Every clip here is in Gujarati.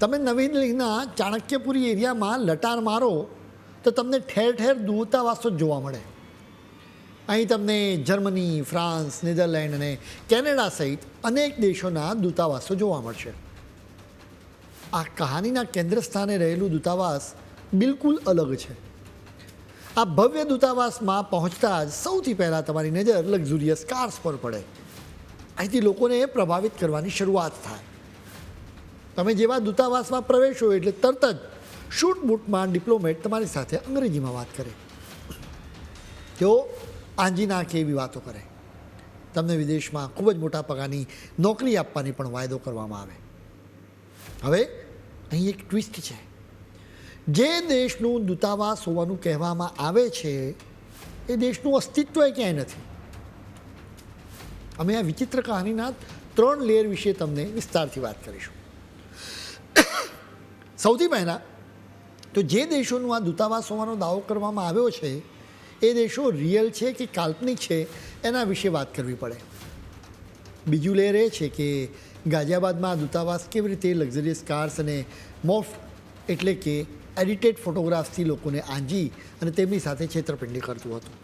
તમે નવી દિલ્હીના ચાણક્યપુરી એરિયામાં લટાર મારો, તો તમને ઠેર ઠેર દૂતાવાસો જ જોવા મળે. અહીં તમને જર્મની, ફ્રાન્સ, નેધરલેન્ડ અને કેનેડા સહિત અનેક દેશોના દૂતાવાસો જોવા મળશે. આ કહાનીના કેન્દ્ર સ્થાને રહેલું દૂતાવાસ બિલકુલ અલગ છે. આ ભવ્ય દૂતાવાસમાં પહોંચતા જ સૌથી પહેલાં તમારી નજર લક્ઝુરિયસ કાર્સ પર પડે. અહીંથી લોકોને પ્રભાવિત કરવાની શરૂઆત થાય. તમે જેવા દૂતાવાસમાં પ્રવેશો એટલે તરત જ શૂટ બૂટમાં ડિપ્લોમેટ તમારી સાથે અંગ્રેજીમાં વાત કરે. તેઓ આંજી નાખે એવી વાતો કરે. તમને વિદેશમાં ખૂબ જ મોટા પગારની નોકરી આપવાની પણ વાયદો કરવામાં આવે. હવે અહીં એક ટ્વિસ્ટ છે. જે દેશનું દૂતાવાસ હોવાનું કહેવામાં આવે છે, એ દેશનું અસ્તિત્વ ક્યાંય નથી. અમે આ વિચિત્ર કહાનીના ત્રણ લેયર વિશે તમને વિસ્તારથી વાત કરીશું. સૌથી પહેલાં તો જે દેશોનું આ દૂતાવાસ હોવાનો દાવો કરવામાં આવ્યો છે, એ દેશો રિયલ છે કે કાલ્પનિક છે, એના વિશે વાત કરવી પડે. બીજું લેયર એ છે કે ગાઝિયાબાદમાં આ દૂતાવાસ કેવી રીતે લક્ઝરિયસ કાર્સ અને મોફ એટલે કે એડિટેડ ફોટોગ્રાફ્સથી લોકોને આંજી અને તેમની સાથે છેતરપિંડી કરતું હતું.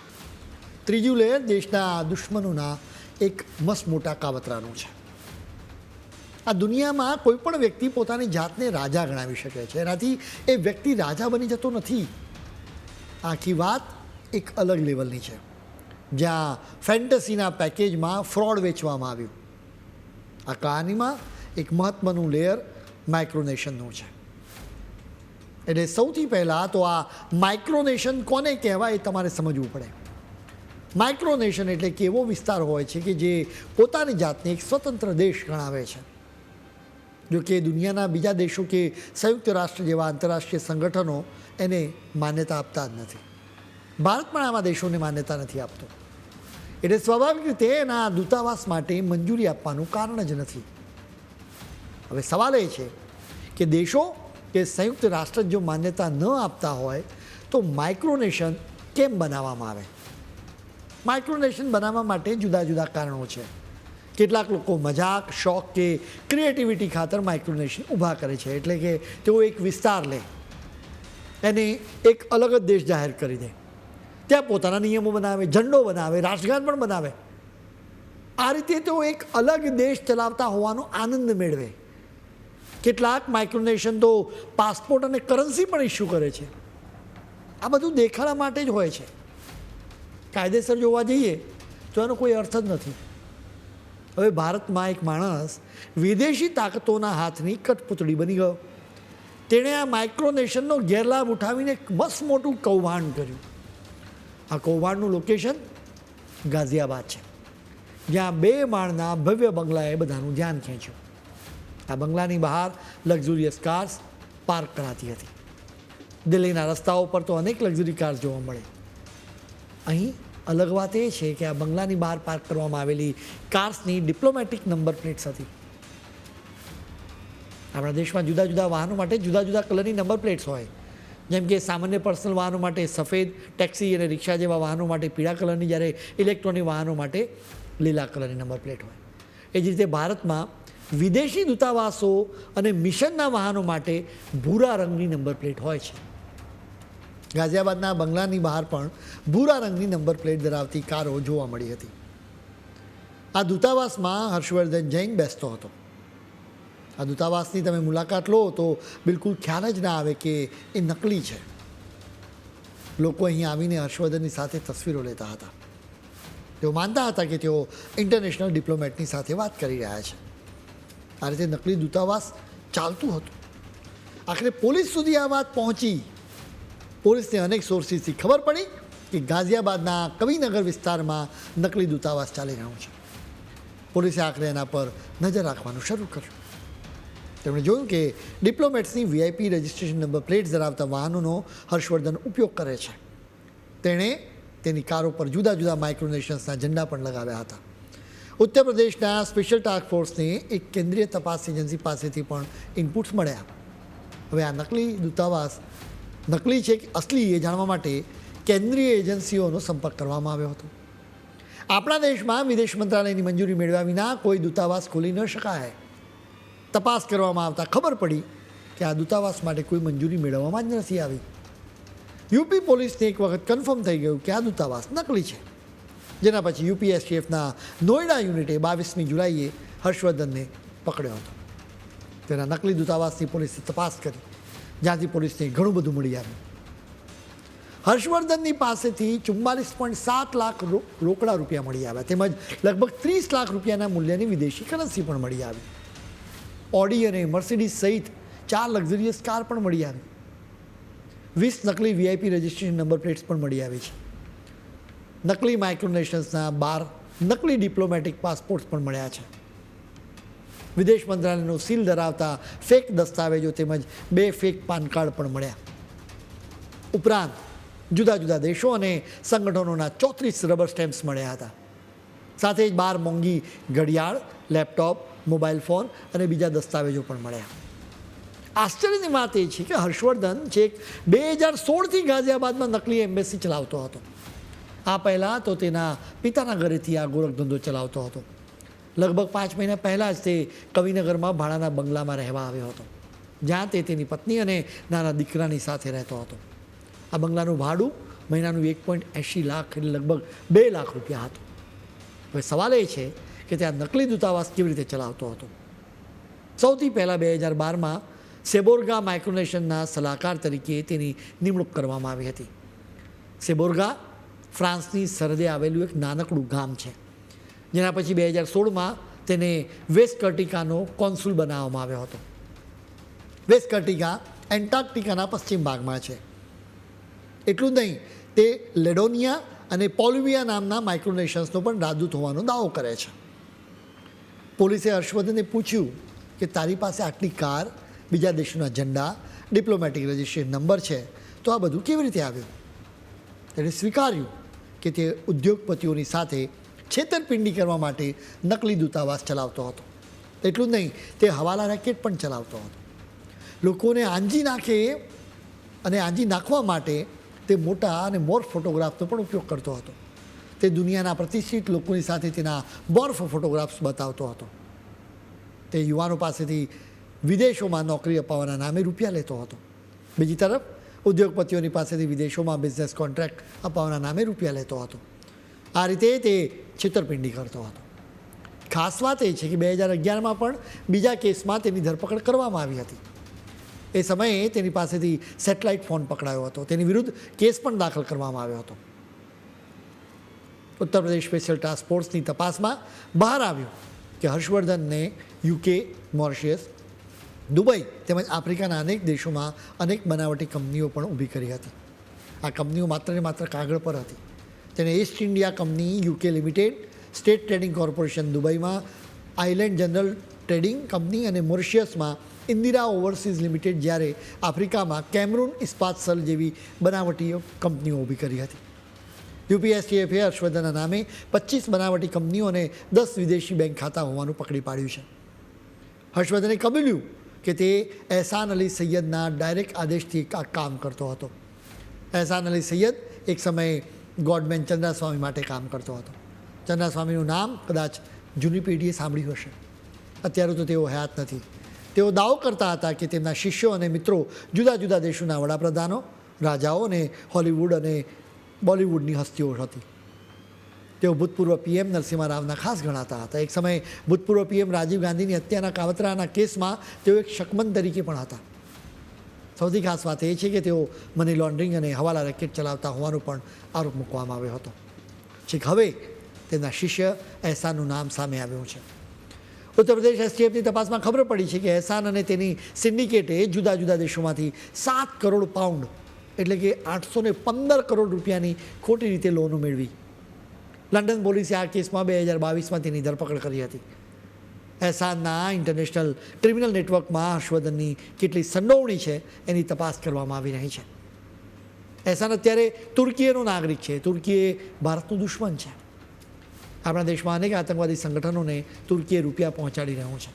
ત્રીજું લેયર દેશના દુશ્મનોના એક મસ્ત મોટા કાવતરાનું છે. આ દુનિયામાં કોઈ પણ વ્યક્તિ પોતાની જાતને રાજા ગણાવી શકે છે. એનાથી એ વ્યક્તિ રાજા બની જતો નથી. આખી વાત એક અલગ લેવલની છે. જ્યાં ફેન્ટસીના પેકેજમાં ફ્રોડ વેચવામાં આવ્યું. આ કહાનીમાં એક મહત્ત્વનું લેયર માઇક્રોનેશનનું છે. એટલે સૌથી પહેલાં તો આ માઇક્રોનેશન કોને કહેવાય એ તમારે સમજવું પડે. માઇક્રોનેશન એટલે કે એવો વિસ્તાર હોય છે કે જે પોતાની જાતને એક સ્વતંત્ર દેશ ગણાવે છે. જો કે દુનિયાના બીજા દેશો કે સંયુક્ત રાષ્ટ્ર જેવા આંતરરાષ્ટ્રીય સંગઠનો એને માન્યતા આપતા જ નથી. ભારત પણ આવા દેશોને માન્યતા નથી આપતો. એટલે સ્વાભાવિક રીતે એના દૂતાવાસ માટે મંજૂરી આપવાનું કારણ જ નથી. હવે સવાલ એ છે કે દેશો કે સંયુક્ત રાષ્ટ્ર જો માન્યતા ન આપતા હોય તો માઇક્રોનેશન કેમ બનાવવામાં આવે? માઇક્રોનેશન બનાવવા માટે જુદા જુદા કારણો છે. કેટલાક લોકો મજાક, શોખ કે ક્રિએટિવિટી ખાતર માઇક્રોનેશન ઊભા કરે છે. એટલે કે તેઓ એક વિસ્તાર લે. એને એક અલગ જ દેશ જાહેર કરી દે. ત્યાં પોતાના નિયમો બનાવે, ઝંડો બનાવે રાષ્ટ્રગાન પણ બનાવે. આ રીતે તેઓ એક અલગ દેશ ચલાવતા હોવાનો આનંદ મેળવે. કેટલાક માઇક્રોનેશન તો પાસપોર્ટ અને કરન્સી પણ ઇસ્યુ કરે છે. આ બધું દેખાડા માટે જ હોય છે. કાયદેસર જોવા જઈએ તો એનો કોઈ અર્થ જ નથી. હવે ભારતમાં એક માણસ વિદેશી તાકાતોના હાથની કઠપૂતળી બની ગયો. તેણે આ માઇક્રોનેશનનો ગેરલાભ ઉઠાવીને મસ્ત મોટું કૌભાંડ કર્યું. આ કૌભાંડનું લોકેશન ગાઝિયાબાદ છે, જ્યાં બે માળના ભવ્ય બંગલાએ બધાનું ધ્યાન ખેંચ્યું. આ બંગલાની બહાર લક્ઝુરિયસ કાર્સ પાર્ક કરાતી હતી. દિલ્હીના રસ્તાઓ પર તો અનેક લક્ઝરી કાર્સ જોવા મળે. અહીં અલગ વાત એ છે કે આ બંગલાની બહાર પાર્ક કરવામાં આવેલી કાર્સની ડિપ્લોમેટિક નંબર પ્લેટ્સ હતી. આપણા દેશમાં જુદા જુદા વાહનો માટે જુદા જુદા કલરની નંબર પ્લેટ્સ હોય. જેમ કે સામાન્ય પર્સનલ વાહનો માટે સફેદ ટેક્સી અને રિક્ષા જેવા વાહનો માટે પીળા કલરની, જ્યારે ઇલેક્ટ્રોનિક વાહનો માટે લીલા કલરની નંબર પ્લેટ હોય. એ જ રીતે ભારતમાં વિદેશી દૂતાવાસો અને મિશનના વાહનો માટે ભૂરા રંગની નંબર પ્લેટ હોય છે. ગાઝિયાબાદના બંગલાની બહાર પણ ભૂરા રંગની નંબર પ્લેટ ધરાવતી કારો જોવા મળી હતી. આ દૂતાવાસમાં હર્ષવર્ધન જૈન બેસતો હતો. આ દૂતાવાસની તમે મુલાકાત લો તો બિલકુલ ખ્યાલ જ ના આવે કે એ નકલી છે. લોકો અહીં આવીને હર્ષવર્ધનની સાથે તસવીરો લેતા હતા. તેઓ માનતા હતા કે તેઓ ઇન્ટરનેશનલ ડિપ્લોમેટની સાથે વાત કરી રહ્યા છે. આ રીતે નકલી દૂતાવાસ ચાલતું હતું. આખરે પોલીસ સુધી આ વાત પહોંચી. પોલીસને અનેક સોર્સિસથી ખબર પડી કે ગાઝિયાબાદના કવિનગર વિસ્તારમાં નકલી દૂતાવાસ ચાલી રહ્યું છે. પોલીસે આખરે એના પર નજર રાખવાનું શરૂ કર્યું. તેમણે જોયું કે ડિપ્લોમેટ્સની વીઆઈપી રજિસ્ટ્રેશન નંબર પ્લેટ ધરાવતા વાહનોનો હર્ષવર્ધન ઉપયોગ કરે છે. તેણે તેની કારો પર જુદા જુદા માઇક્રોનેશન્સના ઝંડા પણ લગાવ્યા હતા. ઉત્તર પ્રદેશના સ્પેશિયલ ટાસ્ક ફોર્સને એક કેન્દ્રીય તપાસ એજન્સી પાસેથી પણ ઇનપુટ્સ મળ્યા. હવે આ નકલી દૂતાવાસ નકલી છે કે અસલી એ જાણવા માટે કેન્દ્રીય એજન્સીઓનો સંપર્ક કરવામાં આવ્યો હતો. આપણા દેશમાં વિદેશ મંત્રાલયની મંજૂરી મેળવ્યા વિના કોઈ દૂતાવાસ ખોલી ન શકાય. તપાસ કરવામાં આવતા ખબર પડી કે આ દૂતાવાસ માટે કોઈ મંજૂરી મેળવવામાં જ નથી આવી. યુપી પોલીસને એક વખત કન્ફર્મ થઈ ગયું કે આ દૂતાવાસ નકલી છે. જેના પછી યુપીએસટીએફના નોઈડા યુનિટે બાવીસમી જુલાઈએ હર્ષવર્ધનને પકડ્યો હતો. તેના નકલી દૂતાવાસની પોલીસે તપાસ કરી. જ્યાંથી પોલીસને ઘણું બધું મળી આવ્યું. હર્ષવર્ધનની પાસેથી ચુમ્માલીસ પોઈન્ટ સાત લાખ રોકડા રૂપિયા મળી આવ્યા. તેમજ લગભગ ત્રીસ લાખ રૂપિયાના મૂલ્યની વિદેશી કરન્સી પણ મળી આવી. ઓડી અને મર્સિડીઝ સહિત ચાર લક્ઝરિયસ કાર પણ મળી આવી. વીસ નકલી વીઆઈપી રજિસ્ટ્રેશન નંબર પ્લેટ્સ પણ મળી આવી છે. નકલી માઇક્રોનેશન્સના બાર નકલી ડિપ્લોમેટિક પાસપોર્ટ્સ પણ મળ્યા છે. વિદેશ મંત્રાલયનો સીલ ધરાવતા ફેક દસ્તાવેજો તેમજ બે ફેક પાન કાર્ડ પણ મળ્યા. ઉપરાંત જુદા જુદા દેશો અને સંગઠનોના ચોત્રીસ રબર સ્ટેમ્પ્સ મળ્યા હતા. સાથે જ બાર મોંઘી ઘડિયાળ લેપટોપ મોબાઈલ ફોન અને બીજા દસ્તાવેજો પણ મળ્યા. આશ્ચર્યની વાત એ છે કે હર્ષવર્ધન છેક બે હજાર સોળથી ગાઝિયાબાદમાં નકલી એમ્બેસી ચલાવતો હતો. આ પહેલાં તો તેના પિતાના ઘરેથી આ ગોરખધંધો ચલાવતો હતો. લગભગ પાંચ મહિના પહેલાં જ તે કવિનગરમાં ભાડાના બંગલામાં રહેવા આવ્યો હતો. જ્યાં તે તેની પત્ની અને નાના દીકરાની સાથે રહેતો હતો. આ બંગલાનું ભાડું મહિનાનું એક પોઈન્ટ એંશી લાખ એટલે લગભગ બે લાખ રૂપિયા હતું. હવે સવાલ એ છે કે તે આ નકલી દૂતાવાસ કેવી રીતે ચલાવતો હતો? સૌથી પહેલાં બે હજાર બારમાં સેબોર્ગા માઇક્રોનેશનના સલાહકાર તરીકે તેની નિમણૂક કરવામાં આવી હતી. સેબોર્ગા, ફ્રાન્સની સરહદે આવેલું એક નાનકડું ગામ છે. જેના પછી બે હજાર સોળમાં તેને વેસ્ટ કર્ટિકાનો કોન્સુલ બનાવવામાં આવ્યો હતો. વેસ્ટ કર્ટિકા એન્ટાર્કટિકાના પશ્ચિમ ભાગમાં છે. એટલું જ નહીં, તે લેડોનિયા અને પોલિવિયા નામના માઇક્રોનેશન્સનો પણ રાજદૂત હોવાનો દાવો કરે છે. પોલીસે હર્ષવર્ધને પૂછ્યું કે તારી પાસે આટલી કાર, બીજા દેશોના ઝંડા, ડિપ્લોમેટિક રજિસ્ટ્રેશન નંબર છે, તો આ બધું કેવી રીતે આવ્યું? તેણે સ્વીકાર્યું કે તે ઉદ્યોગપતિઓની સાથે છેતરપિંડી કરવા માટે નકલી દૂતાવાસ ચલાવતો હતો. એટલું જ નહીં, તે હવાલા રેકેટ પણ ચલાવતો હતો. લોકોને આંજી નાખે અને આંજી નાખવા માટે તે મોટા અને મોર્ફ ફોટોગ્રાફનો પણ ઉપયોગ કરતો હતો. તે દુનિયાના પ્રતિષ્ઠિત લોકોની સાથે તેના બોર્ફ ફોટોગ્રાફ્સ બતાવતો હતો. તે યુવાનો પાસેથી વિદેશોમાં નોકરી અપાવવાના નામે રૂપિયા લેતો હતો. બીજી તરફ, ઉદ્યોગપતિઓની પાસેથી વિદેશોમાં બિઝનેસ કોન્ટ્રાક્ટ અપાવવાના નામે રૂપિયા લેતો હતો. આ રીતે તે છેતરપિંડી કરતો હતો. ખાસ વાત એ છે કે બે હજાર અગિયારમાં પણ બીજા કેસમાં તેની ધરપકડ કરવામાં આવી હતી. એ સમયે તેની પાસેથી સેટેલાઇટ ફોન પકડાયો હતો. તેની વિરુદ્ધ કેસ પણ દાખલ કરવામાં આવ્યો હતો. ઉત્તર પ્રદેશ સ્પેશિયલ ટાસ્ક ફોર્સની તપાસમાં બહાર આવ્યું કે હર્ષવર્ધનને યુકે, મોરિશિયસ, દુબઈ તેમજ આફ્રિકાના અનેક દેશોમાં અનેક બનાવટી કંપનીઓ પણ ઊભી કરી હતી. આ કંપનીઓ માત્ર ને માત્ર કાગળ પર હતી. તેને East India company UK limited state trading corporation દુબઈમાં આઇલેન્ડ જનરલ ટ્રેડિંગ કંપની અને મોરિશિયસમાં ઇન્દિરા ઓવરસીઝ લિમિટેડ જ્યારે આફ્રિકામાં કેમરૂન ઇસ્પાત સલ જેવી બનાવટી કંપનીઓ ઊભી કરી હતી. યુપીએસટીએફે હર્ષવર્ધનના નામે પચીસ બનાવટી કંપનીઓ અને દસ વિદેશી બેંક ખાતા હોવાનું પકડી પાડ્યું છે. હર્ષવર્ધને કબૂલ્યું કે તે એહસાન અલી સૈયદના ડાયરેક્ટ આદેશથી કામ કરતો હતો. એહસાન અલી સૈયદ એક સમયે ગોડમેન ચંદ્રાસ્વામી માટે કામ કરતો હતો. ચંદ્રાસ્વામીનું નામ કદાચ જૂની પેઢીએ સાંભળ્યું હશે. અત્યારે તો તેઓ હયાત નથી. તેઓ દાવો કરતા હતા કે તેમના શિષ્યો અને મિત્રો જુદા જુદા દેશોના વડાપ્રધાનો, રાજાઓ અને હોલિવૂડ અને બોલિવૂડની હસ્તીઓ હતી. તેઓ ભૂતપૂર્વ પીએમ નરસિંહ રાવના ખાસ ગણાતા હતા. એક સમયે ભૂતપૂર્વ પીએમ રાજીવ ગાંધીની હત્યાના કાવતરાના કેસમાં તેઓ એક શકમન તરીકે પણ હતા. સૌથી ખાસ વાત એ છે કે તેઓ મની લોન્ડરિંગ અને હવાલા રેકેટ ચલાવતા હોવાનો પણ આરોપ મૂકવામાં આવ્યો હતો. છેક હવે તેમના શિષ્ય એહસાનનું નામ સામે આવ્યું છે. ઉત્તર પ્રદેશ એસટીએફની તપાસમાં ખબર પડી છે કે એહસાન અને તેની સિન્ડિકેટે જુદા જુદા દેશોમાંથી સાત કરોડ પાઉન્ડ એટલે કે આઠસો પંદર કરોડ રૂપિયાની ખોટી રીતે લોનો મેળવી લંડન પોલીસે આ કેસમાં બે હજાર બાવીસમાં તેની ધરપકડ કરી હતી. એહસાનના ઇન્ટરનેશનલ ક્રિમિનલ નેટવર્કમાં હર્ષવર્ધનની કેટલી સંડોવણી છે એની તપાસ કરવામાં આવી રહી છે. એહસાન અત્યારે તુર્કીએનો નાગરિક છે. તુર્કી એ ભારતનું દુશ્મન છે. આપણા દેશમાં અનેક આતંકવાદી સંગઠનોને તુર્કીએ રૂપિયા પહોંચાડી રહ્યું છે.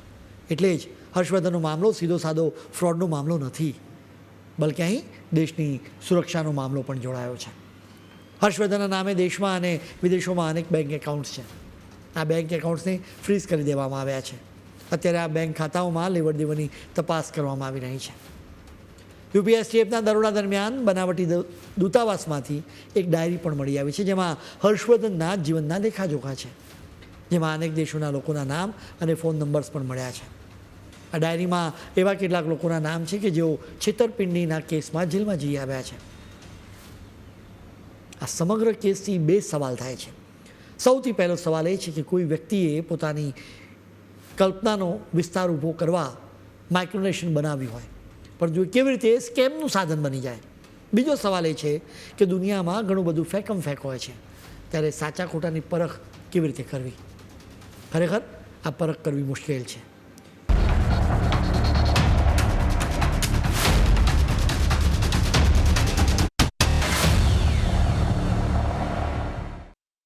એટલે જ હર્ષવર્ધનનો મામલો સીધો સાદો ફ્રોડનો મામલો નથી. બલકે અહીં દેશની સુરક્ષાનો મામલો પણ જોડાયો છે. હર્ષવર્ધનના નામે દેશમાં અને વિદેશોમાં અનેક બેંક એકાઉન્ટ્સ છે. આ બેંક એકાઉન્ટ્સને ફ્રીઝ કરી દેવામાં આવ્યા છે. અત્યારે આ બેંક ખાતાઓમાં લેવડ દેવડની તપાસ કરવામાં આવી રહી છે. યુપીએસટીએફના દરોડા દરમિયાન બનાવટી દૂતાવાસમાંથી એક ડાયરી પણ મળી આવી છે, જેમાં હર્ષવર્ધનના જીવનના દેખાજોખા છે. જેમાં અનેક દેશોના લોકોના નામ અને ફોન નંબર્સ પણ મળ્યા છે. આ ડાયરીમાં એવા કેટલાક લોકોના નામ છે કે જેઓ છેતરપિંડીના કેસમાં જેલમાં જઈ આવ્યા છે. આ સમગ્ર કેસથી બે સવાલ થાય છે. સૌથી પહેલો સવાલ એ છે કે કોઈ વ્યક્તિએ પોતાની કલ્પનાનો વિસ્તાર ઊભો કરવા માઇક્રોનેશન બનાવ્યું હોય. પણ જો કેવી રીતે સ્કેમનું સાધન બની જાય? બીજો સવાલ એ છે કે દુનિયામાં ઘણું બધું ફેકમ ફેક હોય છે. ત્યારે સાચા ખોટાની પરખ કેવી રીતે કરવી? ખરેખર આ પરખ કરવી મુશ્કેલ છે.